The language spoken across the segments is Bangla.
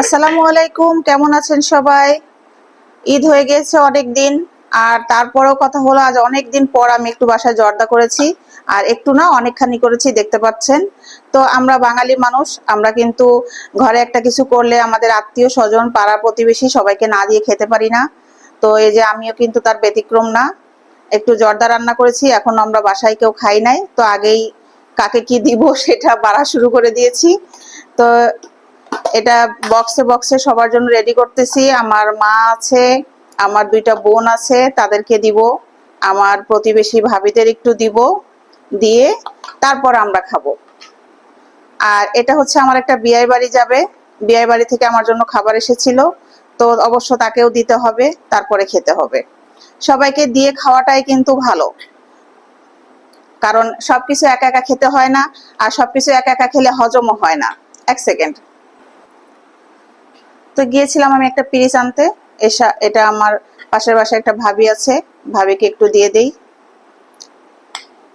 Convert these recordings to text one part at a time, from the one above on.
আসসালামু আলাইকুম, কেমন আছেন সবাই? ঈদ হয়ে গেছে অনেক দিন আর তারপরেও কথা হলো, আজ অনেক দিন পর আমি একটু বাসায় জর্দা করেছি, আর একটু না অনেকখানি করেছি, দেখতে পাচ্ছেন। তো আমরা বাঙালি মানুষ, আমরা কিন্তু ঘরে একটা কিছু করলে আমাদের আত্মীয় স্বজন, পাড়া প্রতিবেশী সবাইকে না দিয়ে খেতে পারি না। তো এই যে আমিও কিন্তু তার ব্যতিক্রম না। একটু জর্দা রান্না করেছি, এখন আমরা বাসায় কেউ খাই নাই। তো আগেই কাকে কি দিব সেটা বাড়া শুরু করে দিয়েছি। তো এটা বক্সে বক্সে সবার জন্য রেডি করতেছি। আমার মা আছে, আমার দুইটা বোন আছে, তাদেরকে দিব। আমার প্রতিবেশী ভাবিদের একটু দিব, দিয়ে তারপর আমরা খাব। আর এটা হচ্ছে আমার একটা বিয়ে বাড়ি যাবে। বিয়ে বাড়ি থেকে আমার জন্য খাবার এসেছিল। তো অবশ্য তাকেও দিতে হবে, তারপরে খেতে হবে। সবাইকে দিয়ে খাওয়াটাই কিন্তু ভালো। কারণ সবকিছু একা একা খেতে হয় না, আর সবকিছু একা একা খেলে হজমও হয় না। এক সেকেন্ড। তো গিয়েছিলাম আমি একটা পিরিচ আনতে। এসা, এটা আমার পাশের বাসায় একটা ভাবি আছে। ভাবিকে একটু দিয়ে দেই।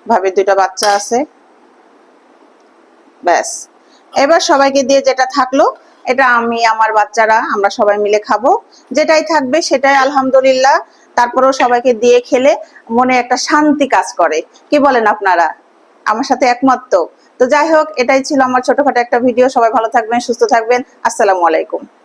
ভাবির দুইটা বাচ্চা আছে। ব্যাস। এবার সবাইকে দিয়ে যেটা থাকল, এটা আমি, আমার বাচ্চারা, আমরা সবাই মিলে খাব। যেটাই থাকবে সেটাই আলহামদুলিল্লাহ। তারপরেও সবাইকে দিয়ে খেলে মনে একটা শান্তি কাজ করে। কি বলেন আপনারা? আমার সাথে একমত তো। তো যাই হোক, এটাই ছিল আমার ছোটখাটো একটা ভিডিও। সবাই ভালো থাকবেন, সুস্থ থাকবেন। আসসালামু আলাইকুম।